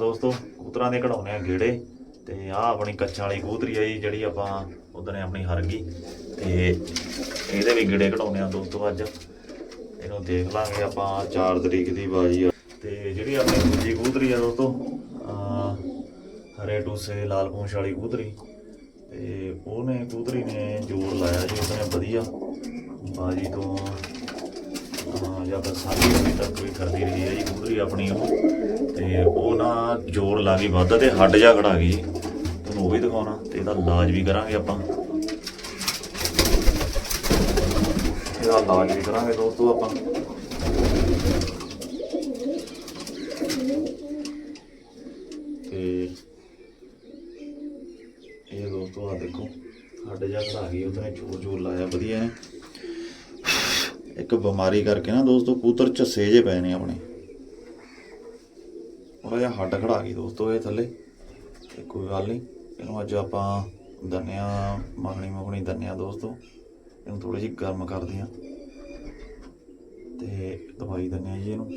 ਦੋਸਤੋ, ਕਬੂਤਰਾਂ ਦੇ ਕਢਾਉਣੇ ਆ ਗੇੜੇ ਤੇ ਆ ਆਪਣੀ ਕੱਚਾਂ ਵਾਲੀ ਕਬੂਤਰੀ ਆ ਜੀ, ਜਿਹੜੀ ਆਪਾਂ ਉਦੋਂ ਆਪਣੀ ਹਰ ਗਈ ਤੇ ਇਹਦੇ ਵੀ ਗੇੜੇ ਕਢਾਉਣੇ ਆ ਦੋਸਤੋ ਅੱਜ। ਇਹਨੂੰ ਦੇਖ ਲਾਂਗੇ ਆਪਾਂ 4 ਤਰੀਕ ਦੀ ਬਾਜੀ ਆ। ਤੇ ਜਿਹੜੀ ਆਪਣੀ ਦੂਜੀ ਕਬੂਤਰੀ ਆ ਦੋਸਤੋ ਹਰੇ ਟੂਸੇ ਲਾਲ ਪੂੰਛ ਵਾਲੀ ਕਬੂਤਰੀ। ਤੇ ਉਹਨੇ ਕਬੂਤਰੀ ਨੇ ਜੋਰ ਲਾਇਆ ਜੀ, ਉਹਨੇ ਵਧੀਆ। ਬਾਜੀ ਤੋਂ ਜਾਂ ਬਸਾਲੀ ਸਾਰੀ ਤੱਕ ਕੋਈ ਕਰਦੀ ਰਹੀ ਹੈ ਜੀ ਕਬੂਤਰੀ ਆਪਣੀ ਉਹ। ਤੇ ਉਹ ਨਾ ਜੋਰ ਲਾ ਗਈ ਵੱਧ ਤੇ ਹੱਡ ਜਾ ਖੜਾ ਗਈ ਤੁਹਾਨੂੰ ਉਹ ਵੀ ਦਿਖਾਉਣਾ ਤੇ ਇਹਦਾ ਇਲਾਜ ਵੀ ਕਰਾਂਗੇ ਆਪਾਂ। ਇਹਦਾ ਇਲਾਜ ਵੀ ਕਰਾਂਗੇ ਦੋਸਤੋ ਆਪਾਂ। ਤੇ ਇਹ ਦੋਸਤੋ ਆ ਦੇਖੋ, ਹੱਡ ਜਾ ਖੜਾ ਗਈ ਉਹਨੇ ਜੋਰ ਜੋਰ ਲਾਇਆ, ਵਧੀਆ ਹੈ। ਇੱਕ ਬਿਮਾਰੀ ਕਰਕੇ ਨਾ ਦੋਸਤੋ ਕੂਤਰ ਝੱਸੇ ਜੇ ਪਏ ਨੇ ਆਪਣੇ। ਹੱਡ ਖੜਾ ਗਈ ਦੋਸਤੋ ਇਹ ਥੱਲੇ। ਤੇ ਕੋਈ ਗੱਲ ਨਹੀਂ, ਇਹਨੂੰ ਅੱਜ ਆਪਾਂ ਦੰਨਿਆ ਮੱਖਣੀ ਮੱਖਣੀ ਦੰਨਿਆ ਦੋਸਤੋ। ਇਹਨੂੰ ਥੋੜੀ ਜਿਹੀ ਗਰਮ ਕਰਦੇ ਆ ਤੇ ਦਵਾਈ ਦਿੰਦੇ ਆ ਜੀ ਇਹਨੂੰ।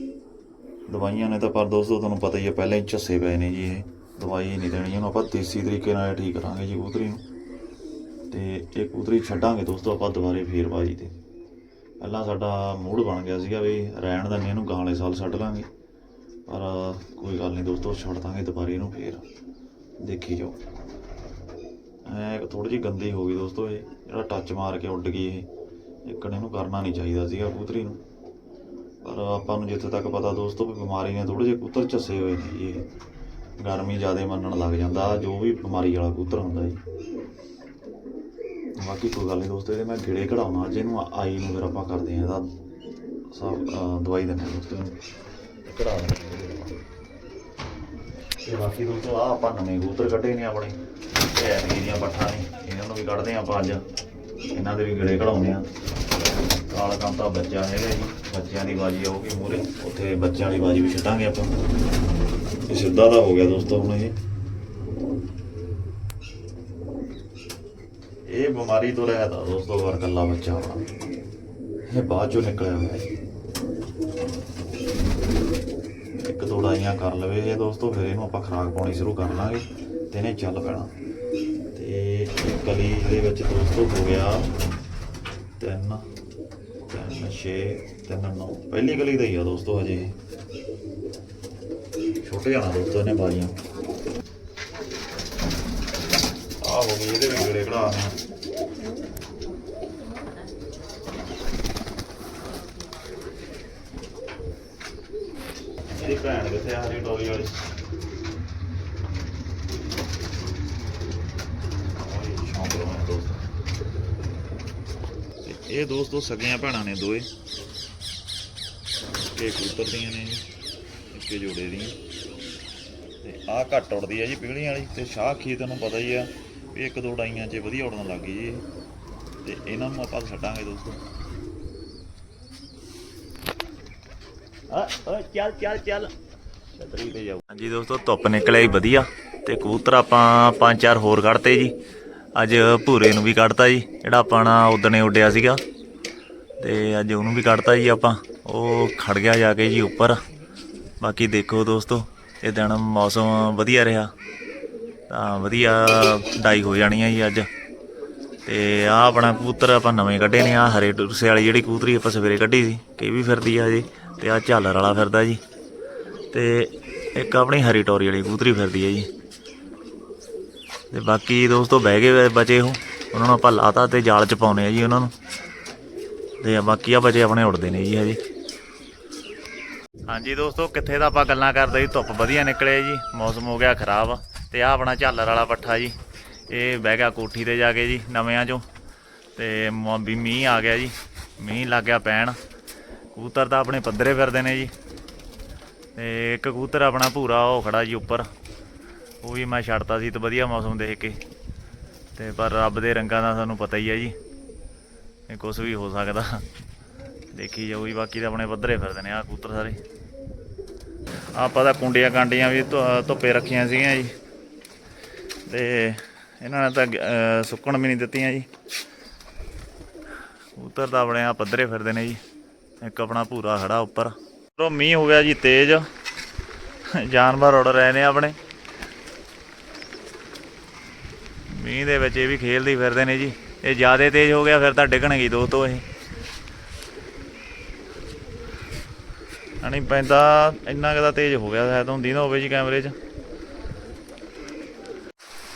ਦਵਾਈਆਂ ਨੇ ਤਾਂ ਪਰ ਦੋਸਤੋ ਤੁਹਾਨੂੰ ਪਤਾ ਹੀ ਹੈ ਪਹਿਲਾਂ ਹੀ ਝੱਸੇ ਪਏ ਨੇ ਜੀ ਇਹ। ਦਵਾਈ ਨਹੀਂ ਦੇਣੀ, ਇਹਨੂੰ ਆਪਾਂ ਦੇਸੀ ਤਰੀਕੇ ਨਾਲ ਠੀਕ ਕਰਾਂਗੇ ਜੀ ਕਬੂਤਰੀ ਨੂੰ। ਤੇ ਇਹ ਕਬੂਤਰੀ ਛੱਡਾਂਗੇ ਦੋਸਤੋ ਆਪਾਂ ਦੁਬਾਰੇ ਫੇਰ ਬਾਜੀ ਤੇ। ਪਹਿਲਾਂ ਸਾਡਾ ਮੂਡ ਬਣ ਗਿਆ ਸੀਗਾ ਵੀ ਰਹਿਣ ਦਿੰਦੇ ਇਹਨੂੰ ਗਾਲੇ ਸਾਲ ਛੱਡ ਲਾਂਗੇ। ਪਰ ਕੋਈ ਗੱਲ ਨਹੀਂ ਦੋਸਤੋ, ਛੱਡ ਦਾਂਗੇ ਦੁਬਾਰੇ ਇਹਨੂੰ ਫੇਰ। ਦੇਖੀ ਜਾਓ। ਐ ਥੋੜੀ ਜਿਹੀ ਗੰਦੀ ਹੋ ਗਈ ਦੋਸਤੋ ਇਹ। ਜਿਹੜਾ ਟੱਚ ਮਾਰ ਕੇ ਉੱਡ ਗਈ ਇਹ। ਇੱਕਣ ਇਹਨੂੰ ਕਰਨਾ ਨਹੀਂ ਚਾਹੀਦਾ ਸੀਗਾ ਕਬੂਤਰੀ ਨੂੰ। ਪਰ ਆਪਾਂ ਨੂੰ ਜਿੱਥੇ ਤੱਕ ਪਤਾ ਦੋਸਤੋ ਵੀ ਬਿਮਾਰੀ ਨੇ ਥੋੜੇ ਜਿਹੇ ਕਬੂਤਰ ਝੱਸੇ ਹੋਏ ਨੇ ਜੀ ਇਹ। ਗਰਮੀ ਜ਼ਿਆਦਾ ਮੰਨਣ ਲੱਗ ਜਾਂਦਾ, ਜੋ ਵੀ ਬਿਮਾਰੀ ਵਾਲਾ ਕਬੂਤਰ ਹੁੰਦਾ ਜੀ। ਬਾਕੀ ਕੋਈ ਗੱਲ ਨਹੀਂ ਦੋਸਤੋ, ਇਹਦੇ ਮੈਂ ਗਿੜੇ ਕਢਾਉਣਾ, ਅੱਜ ਇਹਨੂੰ ਆਈ ਨੂੰ ਫਿਰ ਆਪਾਂ ਕਰਦੇ ਹਾਂ ਇਹਦਾ ਸਭ ਦਵਾਈ ਦਿੰਦੇ ਹਾਂ ਦੋਸਤੋ ਇਹਨੂੰ ਦਿੰਦੇ ਤੇ ਬਾਕੀ ਦੋਸਤੋ ਆ ਆਪਾਂ ਨਵੇਂ ਕਬੂਤਰ ਕੱਢੇ ਨੇ ਆਪਣੇ। ਐਤਕੀ ਦੀਆਂ ਪੱਠਾਂ ਨੇ, ਇਹਨਾਂ ਨੂੰ ਵੀ ਕੱਢਦੇ ਆਪਾਂ ਅੱਜ। ਇਹਨਾਂ ਦੇ ਵੀ ਗਿੜੇ ਕਢਾਉਂਦੇ ਆ ਕਾਲਾ ਕਾਂਤਾ ਬੱਚਾ ਹੈਗਾ ਜੀ, ਬੱਚਿਆਂ ਦੀ ਬਾਜੀ ਆਊਗੀ ਮੂਰੇ। ਉੱਥੇ ਬੱਚਿਆਂ ਵਾਲੀ ਬਾਜੀ ਵੀ ਛੱਡਾਂਗੇ ਆਪਾਂ। ਇਹ ਸਿੱਧਾ ਦਾ ਹੋ ਗਿਆ ਦੋਸਤੋ ਹੁਣ ਇਹ। ਇਹ ਬਿਮਾਰੀ ਤੋਂ ਰਹਿਤ ਆ ਦੋਸਤੋ ਵਰ ਕੱਲਾ ਬੱਚਾ ਆਪਣਾ ਇਹ ਬਾਅਦ ਚੋਂ ਨਿਕਲਿਆ ਹੋਇਆ। ਹੈ ਇੱਕ ਦੋ ਡਾਈਆਂ ਕਰ ਲਵੇ ਇਹ ਦੋਸਤੋ, ਫਿਰ ਇਹਨੂੰ ਆਪਾਂ ਖਰਾਕ ਪਾਉਣੀ ਸ਼ੁਰੂ ਕਰ ਲਾਂਗੇ ਤੇ ਇਹਨੇ ਚੱਲ ਪੈਣਾ। ਤੇ ਕਲੀ ਦੇ ਵਿੱਚ ਦੋਸਤੋ ਹੋ ਗਿਆ ਤਿੰਨ ਤਿੰਨ 6 ਤਿੰਨ 9 ਪਹਿਲੀ ਕਲੀ ਦਾ ਹੀ ਆ ਦੋਸਤੋ ਹਜੇ। ਛੋਟੇ ਜਾਣਾ ਦੋਸਤੋ ਇਹਨੇ ਬਾਰੀਆਂ। ਆ ਹੋ ਗਈ ਇਹਦੇ ਵੀ ਗੇੜੇ ਕਢਾ ਨੇ ਇਹਦੀ ਭੈਣ ਤੇ ਇਹ ਦੋਸਤੋ ਸਗੀਆਂ ਭੈਣਾਂ ਨੇ ਦੋਏ। ਕੇ ਕਬੂਤਰ ਦੀਆਂ ਨੇ ਇੱਕੇ ਜੋੜੇ ਦੀਆਂ। ਤੇ ਆਹ ਘੱਟ ਉੜਦੀ ਆ ਜੀ ਪੀਲੀਆਂ ਵਾਲੀ ਤੇ ਸ਼ਾਹ ਖੀ ਤੁਹਾਨੂੰ ਪਤਾ ਹੀ ਆ ਵੀ ਇੱਕ ਦੋ ਡਾਈਆਂ 'ਚ ਵਧੀਆ ਉੜਨ ਲੱਗ ਗਈ ਜੀ ਇਹ। ਤੇ ਇਹਨਾਂ ਨੂੰ ਆਪਾਂ ਛੱਡਾਂਗੇ ਦੋਸਤੋ। ਆ ਚੱਲ ਚੱਲ ਚੱਲ। ਛਤਰੀ ਤੇ ਜਾਓ ਹਾਂਜੀ ਦੋਸਤੋ, ਧੁੱਪ ਨਿਕਲਿਆ ਹੀ ਵਧੀਆ ਤੇ ਕਬੂਤਰ ਆਪਾਂ ਪੰਜ ਚਾਰ ਹੋਰ ਕੱਢਤੇ ਜੀ। ਅੱਜ ਭੂਰੇ ਨੂੰ ਵੀ ਕੱਢਤਾ ਜੀ, ਜਿਹੜਾ ਆਪਣਾ ਉਦਣੇ ਉੱਡਿਆ ਸੀਗਾ। ਤੇ ਅੱਜ ਉਹਨੂੰ ਵੀ ਕੱਢਤਾ ਜੀ ਆਪਾਂ। ਉਹ ਖੜ ਗਿਆ ਜਾ ਕੇ ਜੀ ਉੱਪਰ। ਬਾਕੀ ਦੇਖੋ ਦੋਸਤੋ, ਇਹ ਦਿਨ ਮੌਸਮ ਵਧੀਆ ਰਿਹਾ। ਤਾਂ ਵਧੀਆ ਡਾਈ ਹੋ ਜਾਣੀ ਆ ਜੀ ਅੱਜ। ਤੇ ਆ ਆਪਣਾ ਕਬੂਤਰ ਆਪਾਂ ਨਵੇਂ ਕੱਢੇ ਨੇ। ਆ ਹਰੇ ਟੁਰਸੇ ਵਾਲੀ ਜਿਹੜੀ ਕਬੂਤਰੀ ਆਪਾਂ ਸਵੇਰੇ ਕੱਢੀ ਸੀ ਕਿ ਵੀ ਫਿਰਦੀ ਆ ਜੀ ਤੇ ਆ ਝਾਲਰ ਵਾਲਾ ਫਿਰਦਾ ਜੀ। ਤੇ ਇੱਕ ਆਪਣੀ ਹਰੀ ਟੋਰੀ ਵਾਲੀ ਕਬੂਤਰੀ ਫਿਰਦੀ ਹੈ ਜੀ। ਤੇ ਬਾਕੀ ਦੋਸਤੋ ਬਹਿ ਗਏ ਬਚੇ ਉਹ। ਉਹਨਾਂ ਨੂੰ ਆਪਾਂ ਲਾਤਾ ਤੇ ਜਾਲ ਚ ਪਾਉਨੇ ਆ ਜੀ ਉਹਨਾਂ ਨੂੰ। ਤੇ ਬਾਕੀ ਆ ਬਚੇ ਆਪਣੇ ਉੜਦੇ ਨੇ ਜੀ ਹਜੇ। ਹਾਂਜੀ ਦੋਸਤੋ, ਕਿੱਥੇ ਦਾ ਆਪਾਂ ਗੱਲਾਂ ਕਰਦੇ ਜੀ। ਧੁੱਪ ਵਧੀਆ ਨਿਕਲੇ ਜੀ। ਮੌਸਮ ਹੋ ਗਿਆ ਖਰਾਬ। ਤੇ ਆ ਆਪਣਾ ਝਾਲਰ ਵਾਲਾ ਪੱਠਾ ਜੀ। ਇਹ ਬਹਿ ਗਿਆ ਕੋਠੀ ਤੇ ਜਾ ਕੇ ਜੀ, ਨਵਿਆਂ ਚੋਂ। ਤੇ ਮ- ਵੀ ਮੀਂਹ ਆ ਗਿਆ ਜੀ। ਮੀਂਹ ਲੱਗ ਗਿਆ ਪੈਣ। ਕਬੂਤਰ ਤਾਂ ਆਪਣੇ ਪੱਧਰੇ ਫਿਰਦੇ ਨੇ ਜੀ। ਤੇ ਇੱਕ ਕਬੂਤਰ ਆਪਣਾ ਭੂਰਾ, ਉਹ ਖੜਾ ਜੀ ਉੱਪਰ। ਉਹ ਵੀ ਮੈਂ ਛੱਡਤਾ ਸੀ ਤੇ ਵਧੀਆ ਮੌਸਮ ਦੇਖ ਕੇ। ਤੇ ਪਰ ਰੱਬ ਦੇ ਰੰਗਾਂ ਦਾ ਸਾਨੂੰ ਪਤਾ ਹੀ ਹੈ ਜੀ। ਇਹ ਕੁਝ ਵੀ ਹੋ ਸਕਦਾ। ਦੇਖੀ ਜਾਓ ਜੀ, ਬਾਕੀ ਤਾਂ ਆਪਣੇ ਪੱਧਰੇ ਫਿਰਦੇ ਨੇ ਆ ਕਬੂਤਰ ਸਾਰੇ। ਆਪਾਂ ਤਾਂ ਕੁੰਡੀਆਂ ਕਾਂਡੀਆਂ ਵੀ ਧੁ- ਧੁੱਪੇ ਰੱਖੀਆਂ ਸੀਗੀਆਂ ਜੀ। ਤੇ ਇਹਨਾਂ ਨੇ ਤਾਂ ਸੁੱਕਣ ਵੀ ਨਹੀਂ ਦਿੱਤੀਆਂ ਜੀ। ਕਬੂਤਰ ਤਾਂ ਆਪਣੇ ਆ ਪੱਧਰੇ ਫਿਰਦੇ ਨੇ ਜੀ। ਇੱਕ ਆਪਣਾ ਭੂਰਾ ਖੜਾ ਉੱਪਰ। ਉਹ ਮੀਂਹ ਹੋ ਗਿਆ ਜੀ, ਤੇਜ਼। ਜਾਨਵਰ ਉੜ ਰਹੇ ਨੇ ਆਪਣੇ। ਮੀਂਹ ਦੇ ਵਿੱਚ ਇਹ ਵੀ ਖੇਲਦੀ ਫਿਰਦੇ ਨੇ ਜੀ। ਇਹ ਜ਼ਿਆਦਾ ਤੇਜ਼ ਹੋ ਗਿਆ, ਫਿਰ ਤਾਂ ਡਿੱਗਣਗੇ ਦੋਸਤੋ ਇਹ। ਨਹੀਂ, ਪੈਂਦਾ, ਇੰਨਾ ਕੁ ਤੇਜ਼ ਹੋ ਗਿਆ, ਸ਼ਾਇਦ ਹੁੰਦੀ ਨਾ ਹੋਵੇ ਜੀ ਕੈਮਰੇ 'ਚ।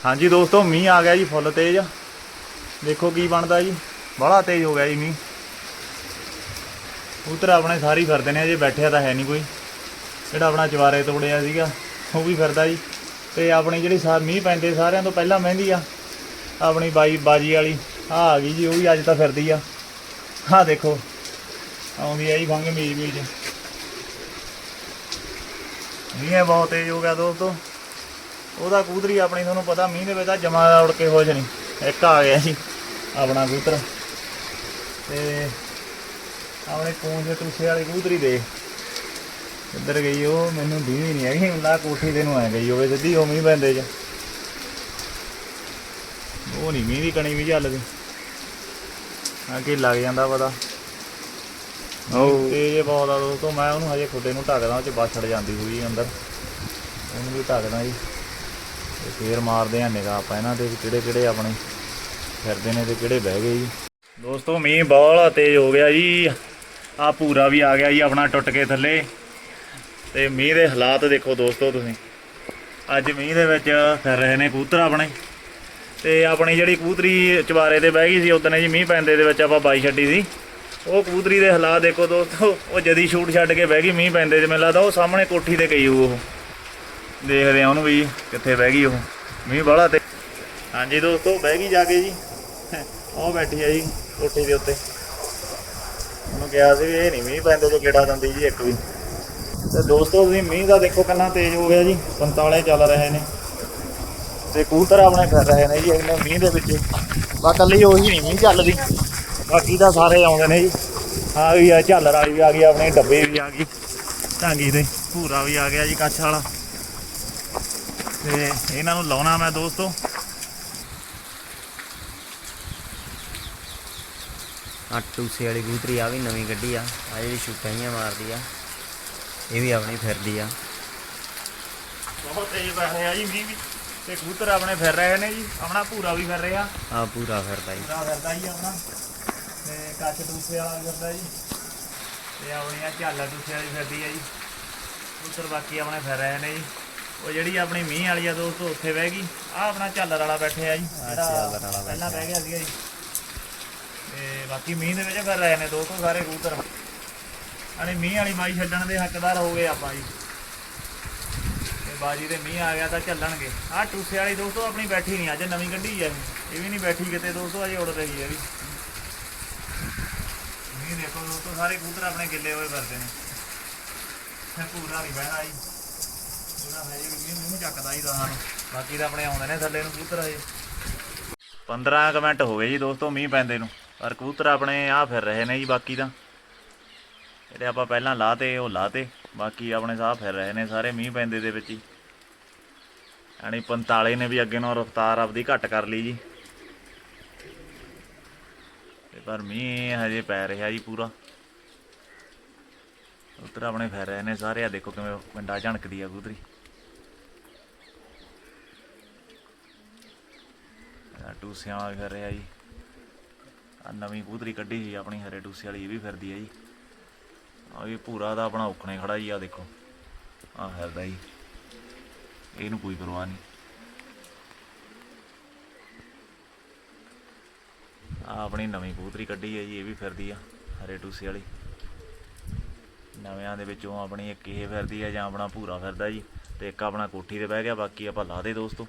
ਹਾਂਜੀ ਦੋਸਤੋ, ਮੀਂਹ ਆ ਗਿਆ ਜੀ, ਫੁੱਲ ਤੇਜ਼। ਦੇਖੋ ਕੀ ਬਣਦਾ ਜੀ। ਬੜਾ ਤੇਜ਼ ਹੋ ਗਿਆ ਜੀ ਮੀਂਹ। ਉਤਰ ਆਪਣੇ ਸਾਰੇ ਹੀ ਫਿਰਦੇ ਨੇ, ਅਜੇ ਬੈਠਿਆ ਤਾਂ ਹੈ ਨਹੀਂ ਕੋਈ। ਜਿਹੜਾ ਆਪਣਾ ਚਵਾਰੇ ਤੋੜਿਆ ਸੀਗਾ, ਉਹ ਵੀ ਫਿਰਦਾ ਜੀ। ਤੇ ਆਪਣੀ ਜਿਹੜੀ ਸਾਰ ਮੀਂਹ ਪੈਂਦੇ ਸਾਰਿਆਂ ਤੋਂ ਪਹਿਲਾਂ ਮਹਿੰਦੀ ਆ। ਆਪਣੀ ਬਾਈ, ਬਾਜੀ ਵਾਲੀ ਆ ਆ ਗਈ ਜੀ, ਉਹ ਵੀ ਅੱਜ ਤਾਂ ਫਿਰਦੀ ਆ। ਆਹ ਦੇਖੋ, ਆਉਂਦੀ ਆ ਜੀ ਖੰਗ ਮੀਜ ਮੀਜ ਮੀਂਹ ਬਹੁਤ ਤੇਜ਼ ਹੋ ਗਿਆ ਦੋਸਤੋ ਉਹਦਾ ਕਬੂਤਰੀ ਆਪਣੀ ਤੁਹਾਨੂੰ ਪਤਾ, ਮੀਂਹ ਦੇ ਵਿੱਚ ਤਾਂ ਜਮਾ ਉੜ ਕੇ ਹੋ ਜਣੀ ਇੱਕ ਆ ਗਿਆ ਜੀ, ਆਪਣਾ ਕੂਤਰ ਤੇ ਆਪਣੇ ਪੂੰਛ ਦੇ ਟੂਸੇ ਵਾਲੀ ਕਬੂਤਰੀ ਦੇ। ਕਿੱਧਰ ਗਈ ਉਹ ਮੈਨੂੰ ਦੀਵੀ ਨਹੀਂ ਹੈਗੀ। ਹੁੰਦਾ ਕੋਠੀ ਦੇ ਨੂੰ ਆ ਗਈ ਹੋਵੇ ਸਿੱਧੀ ਉਹ ਮੀਂਹ ਪੈਂਦੇ ਚ। ਉਹ ਨਹੀਂ ਮੀਂਹ ਦੀ ਕਣੀ ਵੀ ਚੱਲਦੀ ਆ ਕੀ ਲੱਗ ਜਾਂਦਾ ਪਤਾ। ਉਹ ਤੇ ਇਹ ਬਹੁਤ ਆ ਦੋਸਤੋ ਮੈਂ ਉਹਨੂੰ ਹਜੇ ਖੁੱਡੇ ਨੂੰ ਢੱਕਦਾ ਉਹ ਚ ਬਾਛੜ ਜਾਂਦੀ ਹੋਈ ਅੰਦਰ। ਉਹਨੂੰ ਵੀ ਢੱਕਦਾ ਜੀ ਤੇ ਫੇਰ ਮਾਰਦੇ ਆ ਨਿਗਾਹ ਆਪਾਂ ਇਹਨਾਂ ਦੇ ਕਿਹੜੇ ਕਿਹੜੇ ਆਪਣੇ। ਫਿਰਦੇ ਨੇ ਤੇ ਕਿਹੜੇ ਬਹਿ ਗਏ ਜੀ। ਦੋਸਤੋ ਮੀਂਹ ਬਹੁਤ ਤੇਜ਼ ਹੋ ਗਿਆ ਜੀ। ਆ ਪੂਰਾ ਵੀ ਆ ਗਿਆ ਜੀ, ਆਪਣਾ ਟੁੱਟ ਕੇ ਥੱਲੇ। ਤੇ ਮੀਂਹ ਦੇ ਹਾਲਾਤ ਦੇਖੋ ਦੋਸਤੋ ਤੁਸੀਂ। ਅੱਜ ਮੀਂਹ ਦੇ ਵਿੱਚ ਫਿਰ ਰਹੇ ਨੇ ਕਬੂਤਰ ਆਪਣੇ। ਤੇ ਆਪਣੀ ਜਿਹੜੀ ਕਬੂਤਰੀ ਚਵਾਰੇ ਤੇ ਬਹਿ ਗਈ ਸੀ, ਉਦੋਂ ਜੀ ਮੀਂਹ ਪੈਂਦੇ ਦੇ ਵਿੱਚ ਆਪਾਂ ਬਾਈ ਛੱਡੀ ਸੀ। ਉਹ ਕਬੂਤਰੀ ਦੇ ਹਾਲਾਤ ਦੇਖੋ ਦੋਸਤੋ, ਉਹ ਜਦੀ ਸ਼ੂਟ ਛੱਡ ਕੇ ਬਹਿ ਗਈ, ਮੀਂਹ ਪੈਂਦੇ ਤੇ ਮੈਨੂੰ ਲੱਗਦਾ ਉਹ ਸਾਹਮਣੇ ਕੋਠੀ ਤੇ ਗਈ ਉਹ। ਦੇਖਦੇ ਆ ਉਹਨੂੰ ਵੀ ਕਿੱਥੇ ਬਹਿ ਗਈ ਉਹ। ਮੀਂਹ ਬਾਹਲਾ ਤੇ ਹਾਂਜੀ ਦੋਸਤੋ, ਬਹਿ ਗਈ ਜਾ ਕੇ ਜੀ। ਉਹ ਬੈਠੀ ਆ ਜੀ ਕੋਠੀ ਦੇ ਉੱਤੇ। ਉਹਨੂੰ ਕਿਹਾ ਸੀ ਵੀ ਇਹ ਨਹੀਂ ਮੀਂਹ ਪੈਂਦੇ ਤੋਂ ਗੇੜਾ ਦਿੰਦੀ ਜੀ ਇੱਕ ਵੀ। ਤੇ ਦੋਸਤੋ, ਤੁਸੀਂ ਮੀਂਹ ਦਾ ਦੇਖੋ ਕਿੰਨਾ ਤੇਜ਼ ਹੋ ਗਿਆ ਜੀ। 45 ਚੱਲ ਰਹੇ ਨੇ। ਤੇ ਕਬੂਤਰ ਆਪਣੇ ਫਿਰ ਰਹੇ ਨੇ ਜੀ ਇਹਨੇ ਮੀਂਹ ਦੇ ਵਿੱਚ। ਬਾ ਕੱਲੀ ਉਹੀ ਨਹੀਂ ਮੀਂਹ ਚੱਲਦੀ। ਬਾਕੀ ਤਾਂ ਸਾਰੇ ਆਉਂਦੇ ਨੇ ਜੀ। ਆ ਗਈ ਆ, ਝੱਲਰ ਵਾਲੀ ਵੀ ਆ ਗਈ, ਆਪਣੇ ਡੱਬੇ ਵੀ ਆ ਗਈ ਢਾਂਗੀ ਤੇ ਭੂਰਾ ਵੀ ਆ ਗਿਆ ਜੀ, ਕੱਛ ਵਾਲਾ। ਤੇ ਇਹਨਾਂ ਨੂੰ ਲਾਉਣਾ ਮੈਂ ਦੋਸਤੋ। ਆ ਟੂਸੇ ਵਾਲੀ ਕਬੂਤਰੀ ਆ ਵੀ ਨਵੀਂ ਗੱਡੀ ਆ। ਆ ਜਿਹੜੀ ਛੁੱਟਾਈਆਂ ਮਾਰਦੀ ਆ ਇਹ ਵੀ ਆਪਣੀ ਫਿਰਦੀ ਆ। ਬਹੁਤ ਤੇਜ਼ ਪੈ ਰਿਹਾ ਜੀ ਮੀਂਹ ਵੀ। ਤੇ ਕਬੂਤਰ ਆਪਣੇ ਫਿਰ ਰਹੇ ਨੇ ਜੀ। ਆਪਣਾ ਭੂਰਾ ਵੀ ਫਿਰ ਰਿਹਾ ਆ। ਪੂਰਾ ਫਿਰਦਾ ਜੀ। ਪੂਰਾ ਫਿਰਦਾ ਜੀ ਆਪਣਾ। ਤੇ ਕੱਛ ਦੂਸਰੇ ਵਾਲਾ ਫਿਰਦਾ ਜੀ। ਤੇ ਆਪਣੀਆਂ ਝਾਲਾ ਦੂਸਰੇ ਵਾਲੀ ਫਿਰਦੀ ਹੈ ਜੀ। ਕਬੂਤਰ ਬਾਕੀ ਆਪਣੇ ਫਿਰ ਰਹੇ ਨੇ ਜੀ। ਉਹ ਜਿਹੜੀ ਆਪਣੀ ਮੀਂਹ ਵਾਲੀ ਆ ਦੋਸਤੋ ਉੱਥੇ ਬਹਿ ਗਈ। ਆ ਆਪਣਾ ਝਾਲਰ ਵਾਲਾ ਬੈਠਿਆ ਜੀ। ਆਹ ਜਿਹੜਾ ਝਾਲਰ ਵਾਲਾ ਪਹਿਲਾਂ। ਬਹਿ ਗਿਆ ਸੀਗਾ ਜੀ। ਤੇ ਬਾਕੀ ਮੀਂਹ ਦੇ ਵਿੱਚ ਫਿਰ ਰਹੇ ਨੇ ਦੋਸਤੋ ਸਾਰੇ ਕਬੂਤਰ। ਅਣੇ ਮੀਂਹ ਵਾਲੀ ਮਾਈ ਛੱਡਣ ਦੇ ਹੱਕਦਾਰ ਹੋ ਗਏ ਆਪਾਂ ਜੀ ਤੇ ਬਾਜੀ ਦੇ ਮੀਂਹ ਆ ਗਿਆ ਤਾਂ ਚੱਲਣਗੇ। ਆਹ ਟੂਸੇ ਵਾਲੀ ਦੋਸਤੋ ਆਪਣੀ ਬੈਠੀ ਨਹੀਂ, ਅੱਜ ਨਵੀਂ ਗੱਡੀ ਹੈ ਇਹ। ਵੀ ਨਹੀਂ ਬੈਠੀ ਕਿਤੇ ਦੋਸਤੋ, ਅਜੇ ਉੜ ਰਹੀ ਹੈ ਵੀ। ਮੀਂਹ ਦੇਖੋ ਦੋਸਤੋ, ਸਾਰੇ ਕਬੂਤਰ ਆਪਣੇ ਗਿੱਲੇ ਹੋਏ ਫਿਰਦੇ ਨੇ। ਤੇ ਪੂਰਾ ਨਹੀਂ ਬਹਿਣਾ ਜੀ ਪੂਰਾ ਹੈ ਜੀ ਮੀਂਹ ਮੂੰਹ ਚੱਕਦਾ ਹੀ ਤਾਂ ਬਾਕੀ ਤਾਂ ਆਪਣੇ ਆਉਂਦੇ ਨੇ ਥੱਲੇ ਨੂੰ ਕਬੂਤਰ ਹਜੇ। 15 ਕੁ ਮਿੰਟ ਹੋ ਗਏ ਜੀ ਦੋਸਤੋ, ਮੀਂਹ ਪੈਂਦੇ ਨੂੰ। ਪਰ ਕਬੂਤਰ ਆਪਣੇ ਆ ਫਿਰ ਰਹੇ ਨੇ ਜੀ ਬਾਕੀ ਤਾਂ। ਜਿਹੜੇ ਆਪਾਂ ਪਹਿਲਾਂ ਲਾਤੇ, ਉਹ ਲਾਤੇ। ਬਾਕੀ ਆਪਣੇ ਸਾਹ ਫਿਰ ਰਹੇ ਨੇ ਸਾਰੇ ਮੀਂਹ ਪੈਂਦੇ ਦੇ ਵਿੱਚ ਹੀ। ਯਾਨੀ 45 ਨੇ ਵੀ ਅੱਗੇ ਨਾਲੋਂ ਰਫ਼ਤਾਰ ਆਪਦੀ ਘੱਟ ਕਰ ਲਈ ਜੀ। ਤੇ ਪਰ ਮੀਂਹ ਹਜੇ ਪੈ ਰਿਹਾ ਜੀ ਪੂਰਾ। ਉੱਤਰ ਆਪਣੇ ਫਿਰ ਰਹੇ ਨੇ ਸਾਰੇ। ਆ ਦੇਖੋ ਕਿਵੇਂ ਪਿੰਡਾ ਝਣਕਦੀ ਆ ਕਬੂਤਰੀ। ਆ ਟੂਸਿਆਂ ਵਾਲਾ ਵੀ ਫਿਰ ਰਿਹਾ ਜੀ। ਆ ਨਵੀਂ ਕਬੂਤਰੀ ਕੱਢੀ ਜੀ ਆਪਣੀ ਹਰੇ ਟੂਸੇ ਵਾਲੀ, ਇਹ ਵੀ ਫਿਰਦੀ ਹੈ ਜੀ। ਆ ਵੀ ਪੂਰਾ ਦਾ ਆਪਣਾ ਔਖਣੇ ਖੜਾ ਜੀ ਆ ਦੇਖੋ। ਆ ਫਿਰਦਾ ਜੀ। ਇਹਨੂੰ ਕੋਈ ਪਰਵਾਹ ਨਹੀਂ। ਆ ਆਪਣੀ ਨਵੀਂ ਕਬੂਤਰੀ ਕੱਢੀ ਹੈ ਜੀ, ਇਹ ਵੀ ਫਿਰਦੀ ਆ, ਹਰੇ ਟੂਸੇ ਵਾਲੀ। ਨਵਿਆਂ ਦੇ ਵਿੱਚੋਂ ਆਪਣੀ ਇੱਕ ਇਹ ਫਿਰਦੀ ਆ ਜਾਂ ਆਪਣਾ ਭੂਰਾ ਫਿਰਦਾ ਜੀ, ਤੇ ਇੱਕ ਆਪਣਾ ਕੋਠੀ ਤੇ ਬਹਿ ਗਿਆ, ਬਾਕੀ ਆਪਾਂ ਲਾ ਦੇ ਦੋਸਤੋ।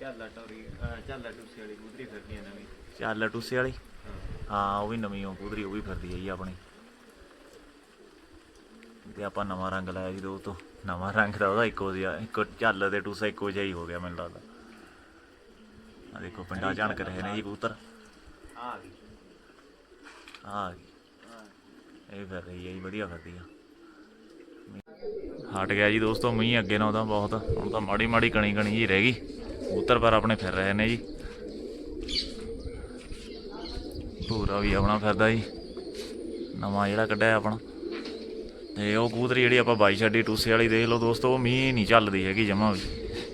ਝਾਲਾ ਟੋਰੀ ਝਾਲਾ ਟੂਸੇ ਵਾਲੀ ਕਬੂਤਰੀ ਫਿਰਦੀ ਆ ਨਵੀਂ। ਚੱਲ ਟੂਸੇ ਵਾਲੀ। ਹਾਂ ਉਹ ਵੀ ਨਵੀਂ ਉਹ ਕਬੂਤਰੀ ਉਹ ਵੀ ਫਿਰਦੀ ਹੈ ਜੀ ਆਪਣੀ। ਤੇ ਆਪਾਂ ਨਵਾਂ ਰੰਗ ਲਾਇਆ ਜੀ ਦੋਸਤੋ ਨਵਾਂ ਰੰਗ ਦਾ ਉਹਦਾ ਇੱਕੋ ਜਿਹਾ ਇੱਕੋ ਝੱਲ ਤੇ ਟੂਸਾ ਇੱਕੋ ਜਿਹਾ ਹੀ ਹੋ ਗਿਆ ਮੈਨੂੰ ਲੱਗਦਾ। ਆ ਦੇਖੋ ਪਿੰਡਾ ਝਣਕ ਰਹੇ ਨੇ ਜੀ ਕਬੂਤਰ। ਆ ਗਈ। ਆ ਗਈ। ਇਹ ਫਿਰ ਰਹੀ ਹੈ ਜੀ ਵਧੀਆ ਫਿਰਦੀ ਆ। ਹਟ ਗਿਆ ਜੀ ਦੋਸਤੋ ਮੀਂਹ ਅੱਗੇ ਨਾ ਉਹਦਾ ਬਹੁਤ। ਹੁਣ ਤਾਂ ਮਾੜੀ ਮਾੜੀ ਕਣੀ ਕਣੀ ਜੀ ਰਹਿ ਗਈ। ਕਬੂਤਰ ਪਰ ਆਪਣੇ ਫਿਰ ਰਹੇ ਨੇ ਜੀ। ਪੂਰਾ ਵੀ ਆਪਣਾ ਫਿਰਦਾ ਜੀ। ਨਵਾਂ ਜਿਹੜਾ ਕੱਢਿਆ ਆਪਣਾ। ਤੇ ਉਹ ਕੂਤਰੀ ਜਿਹੜੀ ਆਪਾਂ ਬਾਈ ਛੱਡੀ ਟੂਸੇ ਵਾਲੀ ਦੇਖ ਲਓ ਦੋਸਤੋ, ਉਹ ਮੀਂਹ ਨਹੀਂ ਚੱਲਦੀ ਹੈਗੀ ਜਮਾ ਵੀ।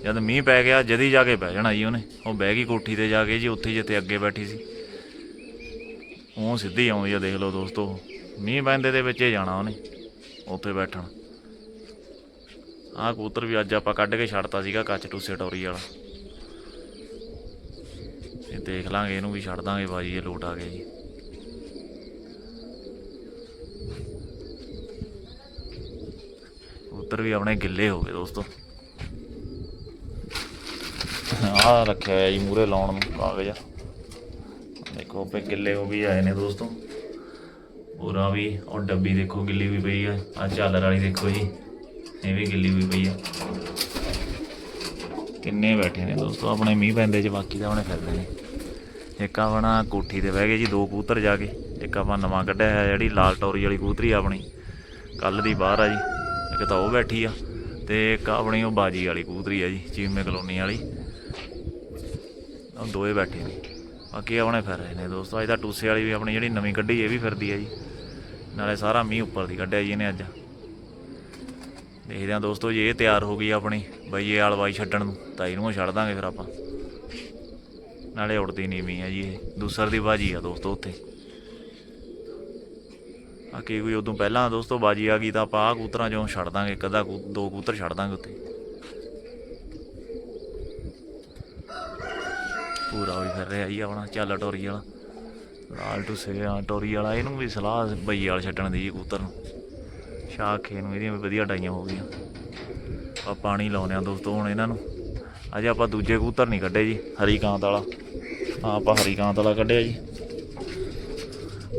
ਜਦ ਮੀਂਹ ਪੈ ਗਿਆ, ਜਦੀ ਜਾ ਕੇ ਬਹਿ ਜਾਣਾ ਜੀ ਉਹਨੇ। ਉਹ ਬਹਿ ਗਈ ਕੋਠੀ ਤੇ ਜਾ ਕੇ ਜੀ, ਉੱਥੇ ਜਿੱਥੇ ਅੱਗੇ ਬੈਠੀ ਸੀ। ਉਹ ਸਿੱਧੀ ਆਉਂਦੀ ਆ, ਦੇਖ ਲਓ ਦੋਸਤੋ। ਮੀਂਹ ਪੈਂਦੇ ਦੇ ਵਿੱਚ ਹੀ ਜਾਣਾ ਉਹਨੇ, ਉੱਥੇ ਬੈਠਣ। ਆਹ ਕੂਤਰ ਵੀ ਅੱਜ ਆਪਾਂ ਕੱਢ ਕੇ ਛੱਡਤਾ ਸੀਗਾ, ਕੱਚ ਟੂਸੇ ਟੋਰੀ ਵਾਲਾ। ਇਹ ਦੇਖ ਲਾਂਗੇ, ਇਹਨੂੰ ਵੀ ਛੱਡ ਦਾਂਗੇ ਬਾਜੀ, ਇਹ ਲੋਟ ਆ ਗਿਆ ਜੀ। ਕਬੂਤਰ ਵੀ ਆਪਣੇ ਗਿੱਲੇ ਹੋ ਗਏ ਦੋਸਤੋ। ਆ ਰੱਖਿਆ ਹੋਇਆ ਜੀ ਮੂਰੇ ਲਾਉਣ ਨੂੰ, ਕਾਗਜ਼। ਦੇਖੋ ਪੇ ਗਿੱਲੇ ਹੋ ਵੀ ਆਏ ਨੇ ਦੋਸਤੋ। ਪੂਰਾ ਵੀ ਔਰ ਡੱਬੀ ਦੇਖੋ ਗਿੱਲੀ ਵੀ ਪਈ ਆ ਆ ਝਾਲਰ ਵਾਲੀ ਦੇਖੋ ਜੀ, ਇਹ ਵੀ ਗਿੱਲੀ ਵੀ ਪਈ ਆ। ਕਿੰਨੇ ਬੈਠੇ ਨੇ ਦੋਸਤੋ? ਆਪਣੇ ਮੀਂਹ ਪੈਂਦੇ ਚ ਬਾਕੀ ਤਾਂ ਆਪਣੇ ਫਿਰਦੇ ਨੇ। ਇੱਕ ਆਪਣਾ ਕੋਠੀ ਤੇ ਬਹਿ ਗਏ ਜੀ, ਦੋ ਕਬੂਤਰ ਜਾ ਕੇ। ਇੱਕ ਆਪਾਂ ਨਵਾਂ ਕੱਢਿਆ ਹੈ ਜਿਹੜੀ ਲਾਲ ਟੋਰੀ ਵਾਲੀ ਕਬੂਤਰੀ ਆ ਆਪਣੀ। ਕੱਲ ਦੀ ਬਾਹਰ ਆ ਜੀ। ਇੱਕ ਤਾਂ ਉਹ ਬੈਠੀ ਆ ਤੇ ਇੱਕ ਆਪਣੀ ਉਹ ਬਾਜੀ ਵਾਲੀ ਕਬੂਤਰੀ ਆ ਜੀ, ਚੀਮੇ ਕਲੋਨੀ ਵਾਲੀ। ਉਹ ਦੋਏ ਬੈਠੇ ਨੇ। ਬਾਕੀ ਆਪਣੇ ਫਿਰ ਰਹੇ ਨੇ ਦੋਸਤੋ। ਅੱਜ ਤਾਂ ਟੂਸੇ ਵਾਲੀ ਵੀ ਆਪਣੀ ਜਿਹੜੀ ਨਵੀਂ ਕੱਢੀ, ਇਹ ਵੀ ਫਿਰਦੀ ਆ ਜੀ। ਨਾਲੇ ਸਾਰਾ ਮੀਂਹ ਉੱਪਰ ਦੀ ਕੱਢਿਆ ਜੀ ਇਹਨੇ ਅੱਜ। ਦੇਖਦੇ ਆ ਦੋਸਤੋ, ਜੇ ਇਹ ਤਿਆਰ ਹੋ ਗਈ ਆਪਣੀ, ਬਈ ਇਹ ਆਲਵਾਈ ਛੱਡਣ ਨੂੰ, ਤਾਂ ਇਹਨੂੰ ਛੱਡ ਦਾਂਗੇ ਫਿਰ ਆਪਾਂ। ਨਾਲੇ ਉੜਦੀ ਨੀਵੀਂ ਆ ਜੀ ਇਹ, ਦੂਸਰ ਦੀ ਬਾਜੀ ਆ ਦੋਸਤੋ ਉੱਥੇ। ਆ ਕੀ ਕੋਈ ਉਦੋਂ ਪਹਿਲਾਂ ਦੋਸਤੋ ਬਾਜੀ ਆ ਗਈ ਤਾਂ ਆਪਾਂ ਆ ਕੂਤਰਾਂ ਚੋਂ ਛੱਡ ਦਾਂਗੇ, ਇੱਕ ਅੱਧਾ ਦੋ ਕੂਤਰ ਛੱਡ ਦਾਂਗੇ ਉੱਥੇ। ਪੂਰਾ ਵੀ ਫਿਰ ਰਿਹਾ ਜੀ ਆਪਣਾ, ਚੱਲ ਟੋਰੀ ਵਾਲਾ। ਲਾਲ ਟੁੱਸੇ ਆ ਟੋਰੀ ਵਾਲਾ, ਇਹਨੂੰ ਵੀ ਸਲਾਹ ਬਈ ਵਾਲ ਛੱਡਣ ਦੀ ਜੀ ਕੂਤਰ ਨੂੰ। ਸ਼ਾਖੇ ਨੂੰ ਇਹਦੀਆਂ ਵੀ ਵਧੀਆ ਡਾਈਆਂ ਹੋ ਗਈਆਂ। ਆ ਪਾਣੀ ਲਾਉਂਦੇ ਆ ਦੋਸਤੋ ਹੁਣ ਇਹਨਾਂ ਨੂੰ। ਅਜੇ ਆਪਾਂ ਦੂਜੇ ਕਬੂਤਰ ਨਹੀਂ ਕੱਢੇ ਜੀ ਹਰੀਕਾਂਤ ਵਾਲਾ। ਹਾਂ, ਆਪਾਂ ਹਰੀਕਾਂਤ ਵਾਲਾ ਕੱਢਿਆ ਜੀ।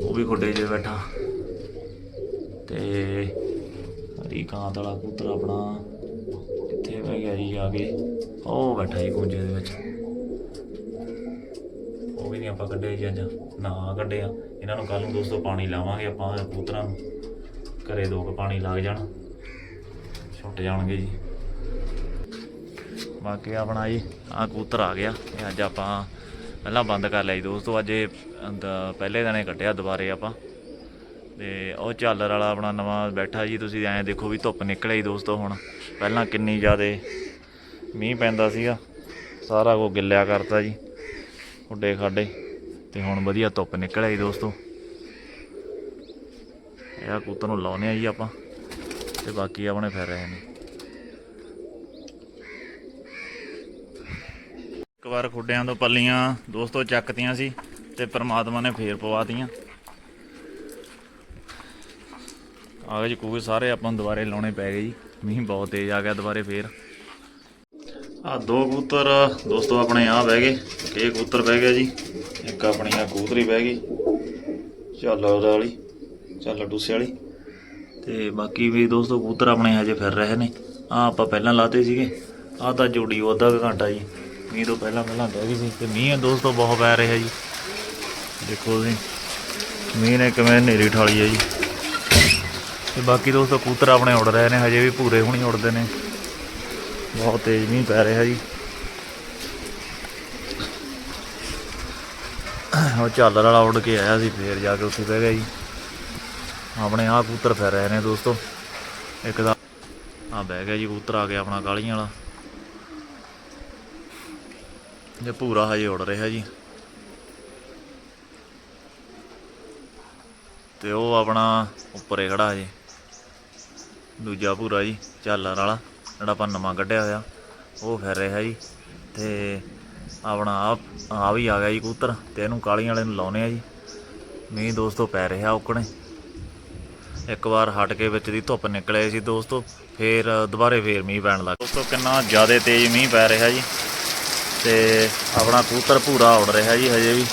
ਉਹ ਵੀ ਖੁੱਡੇ 'ਚ ਬੈਠਾ। ਤੇ ਹਰੀ ਕਾਂਤ ਵਾਲਾ ਕਬੂਤਰ ਆਪਣਾ ਕਿੱਥੇ ਬਹਿ ਗਿਆ ਜੀ ਆ ਕੇ? ਉਹ ਬੈਠਾ ਜੀ ਕੁੰਜੇ ਦੇ ਵਿੱਚ। ਉਹ ਵੀ ਨਹੀਂ ਆਪਾਂ ਕੱਢੇ ਜੀ ਅੱਜ। ਨਾ ਕੱਢਿਆ। ਇਹਨਾਂ ਨੂੰ ਕੱਲ ਨੂੰ ਦੋਸਤੋ ਪਾਣੀ ਲਾਵਾਂਗੇ ਆਪਾਂ ਕਬੂਤਰਾਂ ਨੂੰ। ਘਰੇ ਦੋ ਕੁ ਪਾਣੀ ਲੱਗ ਜਾਣ। ਛੁੱਟ ਜਾਣਗੇ ਜੀ। ਬਾਕੀ ਆਪਣਾ ਜੀ ਆ ਕਬੂਤਰ ਆ ਗਿਆ। ਇਹ ਅੱਜ ਆਪਾਂ ਪਹਿਲਾਂ ਬੰਦ ਕਰ ਲਿਆ ਜੀ। ਦੋਸਤੋ, ਅੱਜ ਇਹ ਪਹਿਲੇ ਦਿਨੇ ਕੱਟਿਆ ਦੁਬਾਰੇ ਆਪਾਂ। ਤੇ ਉਹ ਝਾਲਰ ਵਾਲਾ ਆਪਣਾ ਨਵਾਂ ਬੈਠਾ ਜੀ। ਤੁਸੀਂ ਐਂ ਦੇਖੋ ਵੀ ਧੁੱਪ ਨਿਕਲੇ ਜੀ ਦੋਸਤੋ ਹੁਣ। ਪਹਿਲਾਂ ਕਿੰਨੀ ਜ਼ਿਆਦੇ ਮੀਂਹ ਪੈਂਦਾ ਸੀਗਾ। ਸਾਰਾ ਕੋ ਗਿੱਲਿਆ ਕਰਤਾ ਜੀ। ਉੱਡੇ ਖਾਡੇ ਤੇ ਹੁਣ ਵਧੀਆ ਧੁੱਪ ਨਿਕਲਿਆ ਜੀ ਦੋਸਤੋ। ਇਹ ਕੂਤਰ ਨੂੰ ਲਾਉਨੇ ਆ ਜੀ ਆਪਾਂ। ਤੇ ਬਾਕੀ ਆਪਣੇ ਫਿਰ ਰਹੇ ਨੇ। ਇੱਕ ਵਾਰ ਖੁੱਡਿਆਂ ਤੋਂ ਪੱਲੀਆਂ ਦੋਸਤੋ ਚੱਕਤੀਆਂ ਸੀ ਤੇ ਪ੍ਰਮਾਤਮਾ ਨੇ ਫੇਰ ਪਵਾਤੀਆਂ ਕਾਗਜ਼ ਕੂਗਜ਼ ਸਾਰੇ ਆਪਾਂ ਨੂੰ ਦੁਬਾਰੇ ਲਾਉਣੇ ਪੈ ਗਏ ਜੀ। ਮੀਂਹ ਬਹੁਤ ਤੇਜ਼ ਆ ਗਿਆ ਦੁਬਾਰੇ ਫੇਰ। ਆ ਦੋ ਕਬੂਤਰ ਦੋਸਤੋ ਆਪਣੇ ਆ ਬਹਿ ਗਏ ਇਹ ਕਬੂਤਰ ਬਹਿ ਗਿਆ ਜੀ, ਇੱਕ ਆਪਣੀ ਆ ਕਬੂਤਰੀ ਬਹਿ ਗਈ। ਚੱਲ ਵਾਲੀ ਚੱਲ ਡੂਸੇ ਵਾਲੀ ਤੇ ਬਾਕੀ ਵੀ ਦੋਸਤੋ ਕਬੂਤਰ ਆਪਣੇ ਹਜੇ ਫਿਰ ਰਹੇ ਨੇ। ਆ ਆਪਾਂ ਪਹਿਲਾਂ ਲਾਤੇ ਸੀਗੇ। ਆ ਤਾਂ ਜੋੜੀ ਉਹ ਅੱਧਾ ਕੁ ਘੰਟਾ ਜੀ। ਮੀਂਹ ਤੋਂ ਪਹਿਲਾਂ ਪਹਿਲਾਂ ਬਹਿ ਗਈ ਸੀ। ਤੇ ਮੀਂਹ ਦੋਸਤੋ ਬਹੁਤ ਪੈ ਰਿਹਾ ਜੀ। ਦੇਖੋ ਤੁਸੀਂ ਮੀਂਹ ਨੇ ਕਿਵੇਂ ਹਨੇਰੀ ਠਾਲੀ ਹੈ ਜੀ। ਤੇ ਬਾਕੀ ਦੋਸਤੋ ਕਬੂਤਰ ਆਪਣੇ ਉੜ ਰਹੇ ਨੇ। ਹਜੇ ਵੀ ਭੂਰੇ ਹੁਣੀ ਉੜਦੇ ਨੇ। ਬਹੁਤ ਤੇਜ਼ ਮੀਂਹ ਪੈ ਰਿਹਾ ਜੀ। ਉਹ ਝਾਲਰ ਵਾਲਾ ਉੱਡ ਕੇ ਆਇਆ ਸੀ। ਫੇਰ ਜਾ ਕੇ ਉੱਥੇ ਬਹਿ ਗਿਆ ਜੀ। ਆਪਣੇ ਆਹ ਕਬੂਤਰ ਫਿਰ ਰਹੇ ਨੇ ਦੋਸਤੋ। ਇੱਕ ਦਾ ਆ ਬਹਿ ਗਿਆ ਜੀ ਕਬੂਤਰ ਆ ਗਿਆ ਆਪਣਾ ਕਾਲੀਆਂ ਵਾਲਾ। ਜੇ ਪੂਰਾ ਹਜੇ ਉੜ ਰਿਹਾ ਜੀ। ਤੇ ਉਹ ਆਪਣਾ ਉੱਪਰੇ ਖੜਾ ਹਜੇ ਦੂਜਾ ਪੂਰਾ ਜੀ, ਝਾਲਰ ਵਾਲਾ, ਜਿਹੜਾ ਆਪਾਂ ਨਵਾਂ ਕੱਢਿਆ ਹੋਇਆ। ਉਹ ਫਿਰ ਰਿਹਾ ਜੀ। ਤੇ ਆਪਣਾ ਆ ਆ ਵੀ ਆ ਗਿਆ ਜੀ ਕਬੂਤਰ। ਤੇ ਇਹਨੂੰ ਕਾਲੀਆਂ ਵਾਲੇ ਨੂੰ ਲਾਉਨੇ ਆ ਜੀ। ਮੀਂਹ ਦੋਸਤੋ ਪੈ ਰਿਹਾ ਔਕਣੇ ਇੱਕ ਵਾਰ ਹਟ ਕੇ ਵਿੱਚ ਦੀ ਧੁੱਪ ਨਿਕਲੇ ਸੀ ਦੋਸਤੋ, ਫੇਰ ਦੁਬਾਰੇ ਫੇਰ ਮੀਂਹ ਪੈਣ ਲੱਗ ਦੋਸਤੋ, ਕਿੰਨਾ ਜ਼ਿਆਦਾ ਤੇਜ਼ ਮੀਂਹ ਪੈ ਰਿਹਾ ਜੀ। ਤੇ ਆਪਣਾ ਕੂਤਰ ਪੂਰਾ ਉੜ ਰਿਹਾ ਜੀ ਹਜੇ ਵੀ।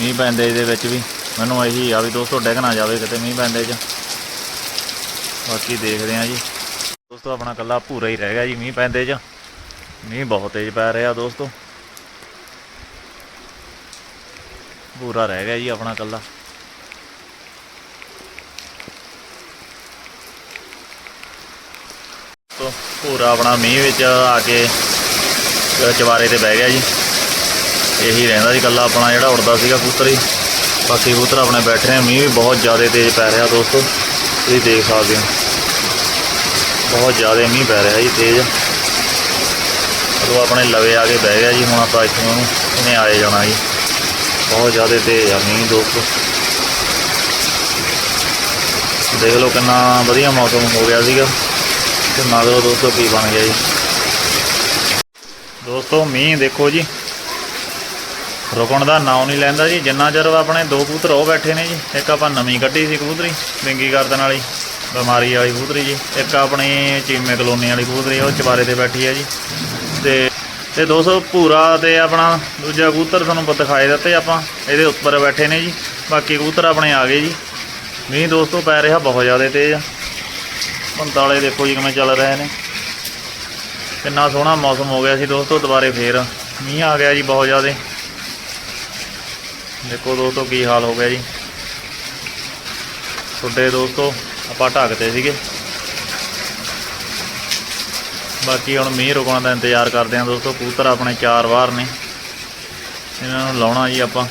ਮੀਂਹ ਪੈਂਦੇ ਇਹਦੇ ਵਿੱਚ ਵੀ। ਮੈਨੂੰ ਇਹੀ ਆ ਵੀ ਦੋਸਤੋ, ਡਿੱਗ ਨਾ ਜਾਵੇ ਕਿਤੇ ਮੀਂਹ ਪੈਂਦੇ 'ਚ। ਬਾਕੀ ਦੇਖਦੇ ਆ ਜੀ। ਦੋਸਤੋ, ਆਪਣਾ ਕੱਲਾ ਪੂਰਾ ਹੀ ਰਹਿ ਗਿਆ ਜੀ ਮੀਂਹ ਪੈਂਦੇ 'ਚ। ਮੀਂਹ ਬਹੁਤ ਤੇਜ਼ ਪੈ ਰਿਹਾ ਦੋਸਤੋ। ਪੂਰਾ ਰਹਿ ਗਿਆ ਜੀ ਆਪਣਾ ਕੱਲਾ ਤੋ ਆਪਣਾ ਮੀਂਹ ਵਿੱਚ ਆ ਕੇ ਚਵਾਰੇ ਤੇ ਬਹਿ ਗਿਆ ਜੀ। ਇਹੀ ਰਹਿੰਦਾ ਜੀ ਕੱਲਾ ਆਪਣਾ ਜਿਹੜਾ ਉੜਦਾ ਸੀਗਾ ਕਬੂਤਰ ਹੀ। ਬਾਕੀ ਕਬੂਤਰ ਆਪਣੇ ਬੈਠੇ ਨੇ, ਮੀਂਹ ਵੀ ਬਹੁਤ ਜ਼ਿਆਦਾ ਤੇਜ਼ ਪੈ ਰਿਹਾ ਦੋਸਤੋ। ਤੁਸੀਂ ਦੇਖ ਸਕਦੇ ਹੋ। ਬਹੁਤ ਜ਼ਿਆਦਾ ਮੀਂਹ ਪੈ ਰਿਹਾ ਜੀ, ਤੇਜ਼। ਉਹ ਆਪਣੇ ਲਵੇ ਆ ਕੇ ਬਹਿ ਗਿਆ ਜੀ, ਹੁਣ ਆਪਾਂ ਇੱਥੋਂ ਇਹਨੇ ਆਏ ਜਾਣਾ ਜੀ। ਬਹੁਤ ਜ਼ਿਆਦਾ ਤੇਜ਼ ਆ ਮੀਂਹ ਦੋਸਤੋ। ਦੇਖ ਲਓ ਕਿੰਨਾ ਵਧੀਆ ਮੌਸਮ ਹੋ ਗਿਆ ਸੀਗਾ। ਤੇ ਮਗਰੋਂ ਦੋਸਤੋ, ਕੀ ਬਣ ਗਿਆ ਜੀ। ਦੋਸਤੋ, ਮੀਂਹ ਦੇਖੋ ਜੀ। ਰੁਕਣ ਦਾ ਨਾਂ ਨਹੀਂ ਲੈਂਦਾ ਜੀ। ਜਿੰਨਾ ਚਿਰ ਆਪਣੇ ਦੋ ਕਬੂਤਰ ਉਹ ਬੈਠੇ ਨੇ ਜੀ। ਇੱਕ ਆਪਾਂ ਨਵੀਂ ਕੱਢੀ ਸੀ ਕਬੂਤਰੀ ਬਿੰਗੀ ਗਰਦਨ ਵਾਲੀ, ਬਿਮਾਰੀ ਵਾਲੀ ਕਬੂਤਰੀ ਜੀ। ਇੱਕ ਆਪਣੀ ਚੀਮੇ ਕਲੋਨੀ ਵਾਲੀ ਕਬੂਤਰੀ, ਉਹ ਚਵਾਰੇ ਤੇ ਬੈਠੀ ਹੈ ਜੀ। ਤੇ ਤੇ ਦੋਸਤੋ, ਭੂਰਾ ਤੇ ਆਪਣਾ ਦੂਜਾ ਕਬੂਤਰ ਤੁਹਾਨੂੰ ਪ- ਦਿਖਾਏ ਦਿੱਤੇ ਆਪਾਂ। ਇਹਦੇ ਉੱਪਰ ਬੈਠੇ ਨੇ ਜੀ। ਬਾਕੀ ਕਬੂਤਰ ਆਪਣੇ ਆ ਗਏ ਜੀ। ਮੀਂਹ ਦੋਸਤੋ ਪੈ ਰਿਹਾ ਬਹੁਤ ਜ਼ਿਆਦਾ ਤੇਜ਼। ਆ ਪੰਤਾਲੇ ਦੇਖੋ ਜੀ ਕਿਵੇਂ ਚੱਲ ਰਹੇ ਨੇ। ਕਿੰਨਾ ਸੋਹਣਾ ਮੌਸਮ ਹੋ ਗਿਆ ਸੀ ਦੋਸਤੋ, ਦੁਬਾਰੇ ਫੇਰ ਮੀਂਹ ਆ ਗਿਆ ਜੀ ਬਹੁਤ ਜ਼ਿਆਦਾ। ਦੇਖੋ ਦੋਸਤੋ ਕੀ ਹਾਲ ਹੋ ਗਿਆ ਜੀ। ਛੋਟੇ ਦੋਸਤੋ ਆਪਾਂ ਢੱਕਦੇ ਸੀਗੇ। ਬਾਕੀ ਹੁਣ ਮੀਂਹ ਰੁਕਣ ਦਾ ਇੰਤਜ਼ਾਰ ਕਰਦੇ ਆਂ ਦੋਸਤੋ ਕੂਤਰ ਆਪਣੇ ਚਾਰ ਵਾਰ ਨੇ। ਇਹਨਾਂ ਨੂੰ ਲਾਉਣਾ ਜੀ ਆਪਾਂ।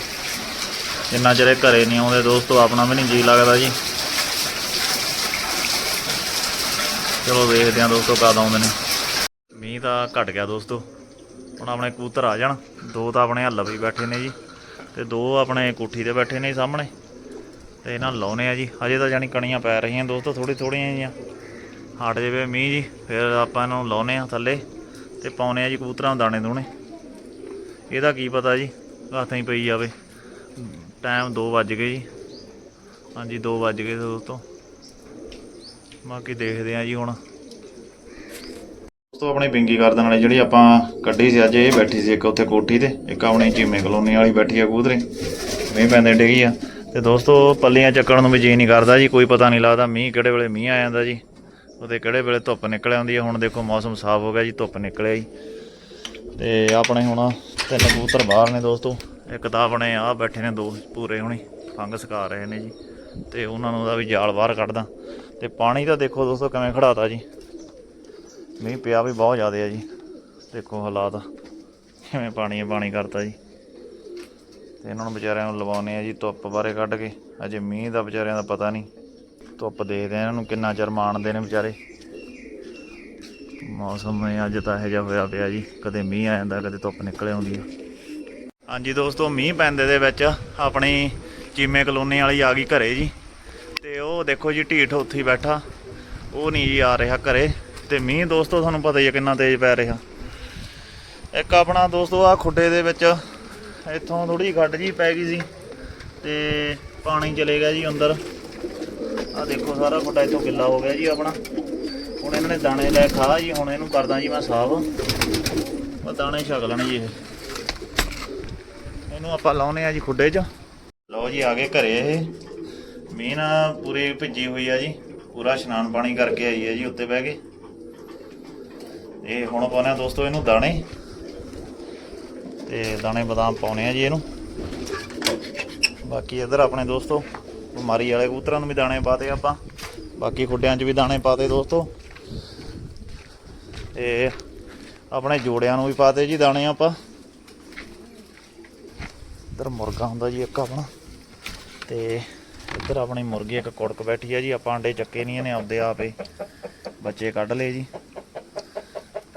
ਜਿੰਨਾ ਚਿਰ ਇਹ ਘਰੇ ਨਹੀਂ ਆਉਂਦੇ ਦੋਸਤੋ, ਆਪਣਾ ਵੀ ਨਹੀਂ ਜੀ ਲੱਗਦਾ ਜੀ। ਚਲੋ ਵੇਖਦੇ ਆਂ ਦੋਸਤੋ ਕਦ ਆਉਂਦੇ ਨੇ। ਮੀਂਹ ਤਾਂ ਘਟ ਗਿਆ ਦੋਸਤੋ। ਹੁਣ ਆਪਣੇ ਕਬੂਤਰ ਆ ਜਾਣ। ਦੋ ਤਾਂ ਆਪਣੇ ਹੱਲ ਵੀ ਬੈਠੇ ਨੇ ਜੀ। ਤੇ ਦੋ ਆਪਣੇ ਕੋਠੀ ਤੇ ਬੈਠੇ ਨੇ ਸਾਹਮਣੇ। ਤੇ ਇਹਨਾਂ ਨੂੰ ਲਾਉਨੇ ਆ ਜੀ। ਹਜੇ ਤਾਂ ਜਾਨੀ ਕਣੀਆਂ ਪੈ ਰਹੀਆਂ ਦੋਸਤੋ ਥੋੜੀ ਥੋੜੀਆਂ ਜੀਆਂ ਹਟ ਜਾਵੇ ਮੀਂਹ ਜੀ, ਫਿਰ ਆਪਾਂ ਇਹਨਾਂ ਨੂੰ ਲਾਉਨੇ ਆ ਥੱਲੇ। ਤੇ ਪਾਉਨੇ ਆ ਜੀ ਕਬੂਤਰਾਂ ਨੂੰ ਦਾਣੇ ਦੂਣੇ। ਇਹਦਾ ਕੀ ਪਤਾ ਜੀ, ਹੱਥਾਂ ਹੀ ਪਈ ਜਾਵੇ। ਟਾਈਮ 2 ਵੱਜ ਗਏ ਜੀ। ਹਾਂਜੀ 2 ਵੱਜ ਗਏ ਦੋਸਤੋ। ਬਾਕੀ ਦੇਖਦੇ ਆ ਜੀ ਹੁਣ। ਦੋਸਤੋ, ਆਪਣੀ ਬਿੰਗੀ ਗਰਦਨ ਵਾਲੀ ਜਿਹੜੀ ਆਪਾਂ ਕੱਢੀ ਸੀ ਅੱਜ, ਇਹ ਬੈਠੀ ਸੀ ਇੱਕ ਉੱਥੇ ਕੋਠੀ ਤੇ। ਇੱਕ ਆਪਣੀ ਚੀਮੇ ਕਲੋਨੀ ਵਾਲੀ ਬੈਠੀ ਆ ਕਬੂਤਰੇ। ਮੀਂਹ ਪੈਂਦੇ ਡਿੱਗੀ ਆ। ਤੇ ਦੋਸਤੋ, ਪੱਲੀਆਂ ਚੱਕਣ ਨੂੰ ਵੀ ਜੀ ਨਹੀਂ ਕਰਦਾ ਜੀ, ਕੋਈ ਪਤਾ ਨਹੀਂ ਲੱਗਦਾ ਮੀਂਹ ਕਿਹੜੇ ਵੇਲੇ ਮੀਂਹ ਆ ਜਾਂਦਾ ਜੀ। ਉਹਦੇ ਕਿਹੜੇ ਵੇਲੇ ਧੁੱਪ ਨਿਕਲ ਆਉਂਦੀ ਆ। ਹੁਣ ਦੇਖੋ, ਮੌਸਮ ਸਾਫ਼ ਹੋ ਗਿਆ ਜੀ, ਧੁੱਪ ਨਿਕਲਿਆ ਜੀ। ਤੇ ਆਪਣੇ ਹੁਣ ਤਿੰਨ ਕਬੂਤਰ ਬਾਹਰ ਨੇ ਦੋਸਤੋ। ਇੱਕ ਤਾਂ ਆਪਣੇ ਆ ਬੈਠੇ ਨੇ ਦੋ ਪੂਰੇ ਹੁਣੀ ਫੰਗਸ ਸਕਾ ਰਹੇ ਨੇ ਜੀ। ਤੇ ਉਹਨਾਂ ਨੂੰ ਦਾ ਵੀ ਜਾਲ ਬਾਹਰ ਕੱਢਦਾ। ਤੇ ਪਾਣੀ ਤਾਂ ਦੇਖੋ ਦੋਸਤੋ ਕਿਵੇਂ ਖੜਾਤਾ ਜੀ। ਮੀਂਹ ਪਿਆ ਵੀ ਬਹੁਤ ਜ਼ਿਆਦਾ ਹੈ ਜੀ। ਦੇਖੋ ਹਾਲਾਤ, ਕਿਵੇਂ ਪਾਣੀ ਪਾਣੀ ਕਰਤਾ ਜੀ। ਤੇ ਇਹਨਾਂ ਨੂੰ ਵਿਚਾਰਿਆਂ ਨੂੰ ਲਵਾਉਨੇ ਆ ਜੀ ਧੁੱਪ ਬਾਰੇ ਕੱਢ ਕੇ। ਅਜੇ ਮੀਂਹ ਦਾ ਵਿਚਾਰਿਆਂ ਦਾ ਪਤਾ ਨਹੀਂ। ਧੁੱਪ ਦੇਖਦੇ ਆ ਇਹਨਾਂ ਨੂੰ ਕਿੰਨਾ ਚਿਰ ਮਾਣਦੇ ਨੇ ਵਿਚਾਰੇ। ਮੌਸਮ ਨੇ ਅੱਜ ਤਾਂ ਇਹੋ ਜਿਹਾ ਹੋਇਆ ਪਿਆ ਜੀ। ਕਦੇ ਮੀਂਹ ਆ ਜਾਂਦਾ, ਕਦੇ ਧੁੱਪ ਨਿਕਲ ਆਉਂਦੀ ਆ। ਹਾਂਜੀ ਦੋਸਤੋ, ਮੀਂਹ ਪੈਂਦੇ ਦੇ ਵਿੱਚ ਆਪਣੀ ਚੀਮੇ ਕਲੋਨੀ ਵਾਲੀ ਆ ਗਈ ਘਰੇ ਜੀ। ਉਹ ਦੇਖੋ ਜੀ, ਢੀਠ ਉੱਥੇ ਹੀ ਬੈਠਾ। ਉਹ ਨਹੀਂ ਜੀ ਆ ਰਿਹਾ ਘਰੇ। ਤੇ ਮੀਂਹ ਦੋਸਤੋ, ਤੁਹਾਨੂੰ ਪਤਾ ਹੀ ਹੈ ਕਿੰਨਾ ਤੇਜ਼ ਪੈ ਰਿਹਾ। ਇੱਕ ਆਪਣਾ ਦੋਸਤੋ ਆ ਖੁੱਡੇ ਦੇ ਵਿੱਚ ਇੱਥੋਂ ਥੋੜੀ ਖੱਡ ਜੀ ਪੈ ਗਈ ਸੀ। ਤੇ ਪਾਣੀ ਚਲੇ ਗਿਆ ਜੀ ਅੰਦਰ। ਆ ਦੇਖੋ, ਸਾਰਾ ਖੁੱਡਾ ਇੱਥੋਂ ਗਿੱਲਾ ਹੋ ਗਿਆ ਜੀ ਆਪਣਾ। ਹੁਣ ਇਹਨਾਂ ਨੇ ਦਾਣੇ ਲੈ ਖਾ ਜੀ, ਹੁਣ ਇਹਨੂੰ ਕਰਦਾ ਜੀ ਮੈਂ ਸਾਫ਼। ਉਹ ਦਾਣੇ ਛਕ ਲੈਣੇ ਜੀ ਇਹ। ਇਹਨੂੰ ਆਪਾਂ ਲਾਉਨੇ ਆ ਜੀ ਖੁੱਡੇ 'ਚ। ਲਓ ਜੀ, ਆ ਗਏ ਘਰੇ ਇਹ। ਮੀਂਹ ਨਾ ਪੂਰੀ ਭਿੱਜੀ ਹੋਈ ਆ ਜੀ। ਪੂਰਾ ਇਸ਼ਨਾਨ ਪਾਣੀ ਕਰਕੇ ਆਈ ਹੈ ਜੀ ਉੱਤੇ ਬਹਿ ਕੇ। ਇਹ ਹੁਣ ਪਾਉਣੇ ਦੋਸਤੋ ਇਹਨੂੰ ਦਾਣੇ। ਤੇ ਦਾਣੇ ਬਦਾਮ ਪਾਉਣੇ ਆ ਜੀ ਇਹਨੂੰ। ਬਾਕੀ ਇਧਰ ਆਪਣੇ ਦੋਸਤੋ, ਬਿਮਾਰੀ ਵਾਲੇ ਕਬੂਤਰਾਂ ਨੂੰ ਵੀ ਦਾਣੇ ਪਾਤੇ ਆਪਾਂ। ਬਾਕੀ ਖੁੱਡਿਆਂ 'ਚ ਵੀ ਦਾਣੇ ਪਾਤੇ ਦੋਸਤੋ। ਤੇ ਆਪਣੇ ਜੋੜਿਆਂ ਨੂੰ ਵੀ ਪਾਤੇ ਜੀ ਦਾਣੇ ਆਪਾਂ। ਇੱਧਰ ਮੁਰਗਾ ਹੁੰਦਾ ਜੀ ਇੱਕ ਆਪਣਾ। ਤੇ ਇੱਧਰ ਆਪਣੀ ਮੁਰਗੀ ਇੱਕ ਕੁੜਕ ਬੈਠੀ ਆ ਜੀ, ਆਪਾਂ ਅੰਡੇ ਚੱਕੇ ਨਹੀਂ ਇਹਨੇ ਆਪਦੇ ਆਪੇ ਬੱਚੇ ਕੱਢ ਲਏ ਜੀ।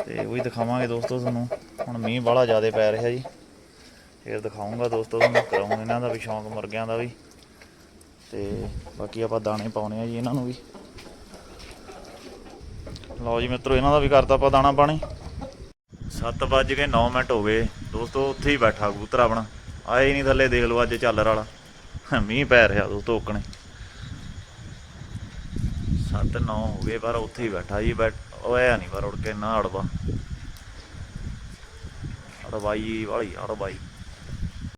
ਤੇ ਉਹ ਹੀ ਦਿਖਾਵਾਂਗੇ ਦੋਸਤੋ ਤੁਹਾਨੂੰ। ਹੁਣ ਮੀਂਹ ਬਾਹਲਾ ਜ਼ਿਆਦਾ ਪੈ ਰਿਹਾ ਜੀ। ਫੇਰ ਦਿਖਾਉਂਗਾ ਦੋਸਤੋ ਤੁਹਾਨੂੰ ਕਰਾਉਂ ਇਹਨਾਂ ਦਾ ਵੀ ਸ਼ੌਂਕ, ਮੁਰਗਿਆਂ ਦਾ ਵੀ। ਤੇ ਬਾਕੀ ਆਪਾਂ ਦਾਣੇ ਪਾਉਣੇ ਆ ਜੀ ਇਹਨਾਂ ਨੂੰ ਵੀ। ਲਓ ਜੀ ਮਿੱਤਰੋ, ਇਹਨਾਂ ਦਾ ਵੀ ਕਰਤਾ ਆਪਾਂ ਦਾਣਾ ਪਾਣੀ। 7 ਵੱਜ ਕੇ 9 ਮਿੰਟ ਹੋ ਗਏ। ਦੋਸਤੋ, ਉੱਥੇ ਹੀ ਬੈਠਾ ਕਬੂਤਰ ਆਪਣਾ। ਆਏ ਹੀ ਨਹੀਂ ਥੱਲੇ, ਦੇਖ ਲਓ ਅੱਜ ਝੱਲਰ ਵਾਲਾ ਮੀਂਹ ਪੈ ਰਿਹਾ ਦੋਸਤੋ ਓਕਣੇ 7 9 ਹੋ ਗਏ, ਪਰ ਉੱਥੇ ਹੀ ਬੈਠਾ ਜੀ, ਬੈਠ ਹੋਇਆ ਨਹੀਂ ਪਰ ਉੜ ਕੇ, ਨਾ ਅੜਵਾ। ਅੜਵਾਈ ਵਾਲੀ, ਅੜਵਾਈ।